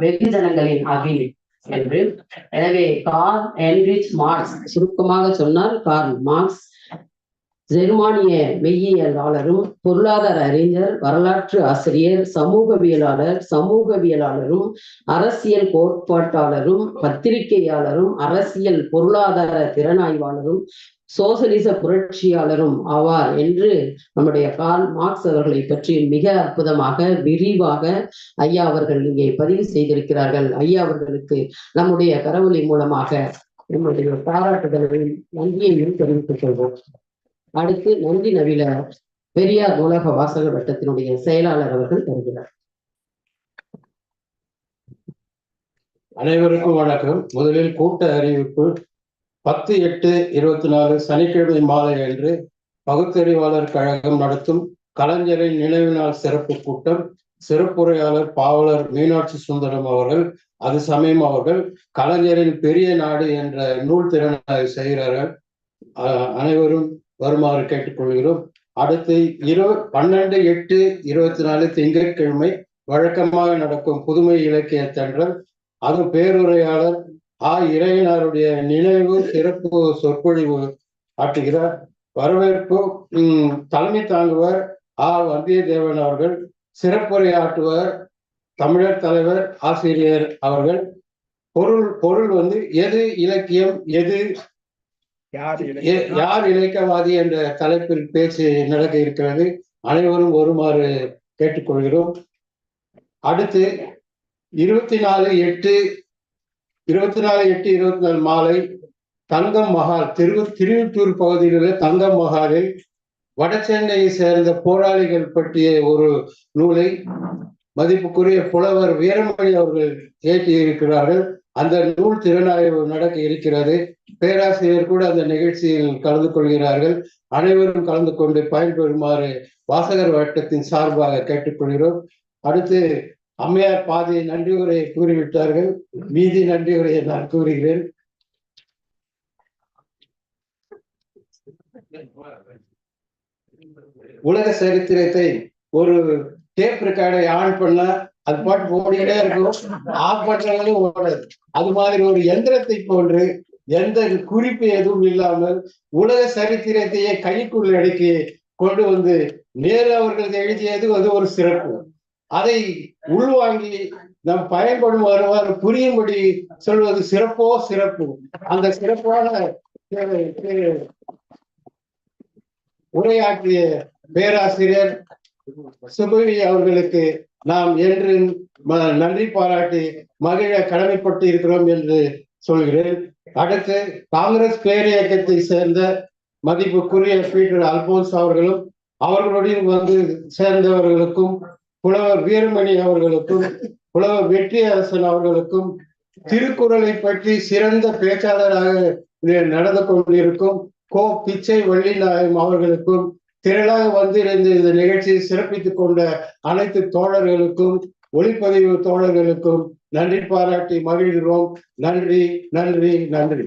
வெகுஜனங்களின் அகில் என்று. எனவே car enrich marks சுருக்கமாக சொன்னால் கார்ல் மார்க்ஸ் ஜெர்மானிய மெய்யியலாளரும் பொருளாதார அறிஞர் வரலாற்று ஆசிரியர் சமூகவியலாளர் சமூகவியலாளரும் அரசியல் கோட்பாட்டாளரும் பத்திரிகையாளரும் அரசியல் பொருளாதார திறனாய்வாளரும் சோசலிச புரட்சியாளரும் ஆவார் என்று நம்முடைய கால் மார்க்ஸ் அவர்களை பற்றி மிக அற்புதமாக விரிவாக ஐயா அவர்கள் இங்கே பதிவு செய்திருக்கிறார்கள். ஐயா அவர்களுக்கு நம்முடைய கரவொலி மூலமாக நம்முடைய பாராட்டுதலையும் நன்றியையும் தெரிவித்துக் கொள்வோம். அடுத்து நன்றி நவில பெரியார் நூலக வாசகர் வட்டத்தினுடைய செயலாளர் அவர்கள் வருகிறார். அனைவருக்கும் வணக்கம். முதலில் கூட்ட அறிவிப்பு. பத்து எட்டு இருபத்தி நாலு சனிக்கிழமை மாலை அன்று பகுத்தறிவாளர் கழகம் நடத்தும் கலைஞரின் நினைவு நாள் சிறப்பு கூட்டம். சிறப்புரையாளர் பாவலர் மீனாட்சி சுந்தரம் அவர்கள் அது சமயம் அவர்கள் கலைஞரின் பெரிய நாடு என்ற நூல் திறனை செய்கிறார்கள். அஹ் அனைவரும் வருமாறு கேட்டுக்கொள்கிறோம். அடுத்து இரு பன்னெண்டு எட்டு இருபத்தி நாலு திங்கட்கிழமை வழக்கமாக நடக்கும் புதுமை இலக்கிய தென்றல் அது பேருரையாளர் ஆ. இறையனாருடைய நினைவு சிறப்பு சொற்பொழிவு ஆற்றுகிறார். வரவேற்பு உம், தலைமை தாங்குவர் ஆ. வந்தியத்தேவன் அவர்கள் சிறப்புரையாற்றுவர் தமிழர் தலைவர் ஆசிரியர் அவர்கள். பொருள் பொருள் வந்து எது இலக்கியம் எது எ- யார் இலக்கியவாதி என்ற தலைப்பில் பேச்சு நடக்க இருக்கிறது. அனைவரும் வருமாறு கேட்டுக்கொள்கிறோம். அடுத்து இருபத்தி நாலு எட்டு இருபத்தி நாலு எட்டு இருபத்தி நாலு மாலை தங்கம் மகால் திரு திருவிட்டூர் பகுதியில் உள்ள தங்கம் மகாலில் வடசென்னையை சேர்ந்த போராளிகள் பற்றிய ஒரு நூலை மதிப்புக்குரிய புலவர் வீரமணி அவர்கள் ஏற்றி இருக்கிறார்கள் அந்த நூல் திறனாய்வு நடக்க இருக்கிறது. பேராசிரியர் கூட அந்த நிகழ்ச்சியில் கலந்து கொள்கிறார்கள். அனைவரும் கலந்து கொண்டு பயன்பெறுமாறு வாசகர் வட்டத்தின் சார்பாக கேட்டுக்கொள்கிறோம். அடுத்து அம்மையார் பாதி நன்றி உரையை கூறிவிட்டார்கள். மீதி நன்றி உரையை நான் கூறுகிறேன். உலக சரித்திரத்தை ஒரு டேப் ரெக்கார்டை ஆன் பண்ண அது பாட்டு ஓடிக்கிட்டே இருக்கும். ஆஃப் ஓடாது. அது மாதிரி ஒரு எந்திரத்தை போன்று எந்த குறிப்பு எதுவும் இல்லாமல் உலக சரித்திரத்தையே கைக்குள் அடக்கி கொண்டு வந்து நேரு அவர்கள் எழுதியது அது ஒரு சிறப்பு. அதை உள்வாங்கி நம் பயன்படும் வருவார் புரியும்படி சொல்வது சிறப்போ சிறப்பு. அந்த சிறப்பான உரையாற்றிய பேராசிரியர் சுபவி அவர்களுக்கு நாம் என்று ம- நன்றி பாராட்டி மகிழ கடமைப்பட்டு இருக்கிறோம் என்று சொல்கிறேன். அடுத்து காங்கிரஸ் பேரியக்கத்தை சேர்ந்த மதிப்புக்குரிய பீட்டர் அல்போன்ஸ் அவர்களும் அவர்களுடைய வந்து சேர்ந்தவர்களுக்கும் புலவர் வீரமணி அவர்களுக்கும் புலவர் வெற்றி அரசன் அவர்களுக்கும் திருக்குறளை பற்றி சிறந்த பேச்சாளராக நடந்து கொண்டிருக்கும் கோ பிச்சை வள்ளிநாயகம் அவர்களுக்கும் திரளாக வந்திருந்து இந்த நிகழ்ச்சியை சிறப்பித்துக் கொண்ட அனைத்து தோழர்களுக்கும் ஒளிப்பதிவு தோழர்களுக்கும் நன்றி பாராட்டி மகிழ்கிறோம். நன்றி நன்றி நன்றி.